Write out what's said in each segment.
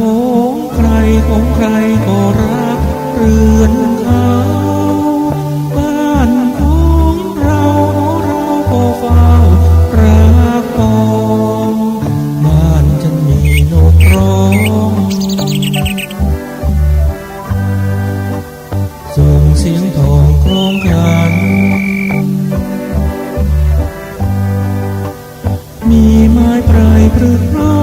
ของใครของใครก็รักเรือนเขาบ้านของเราเราก็เฝ้ารักปองบ้านจะมีนกร้องส่งเสียงทองครองกันมีไม้ปลายพรึกร้อ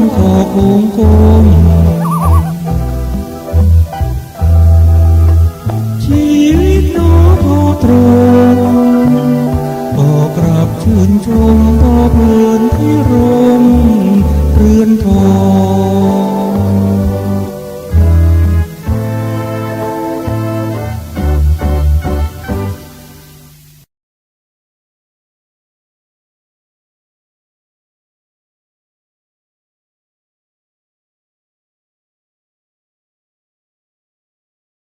ทำคอโค้งโค้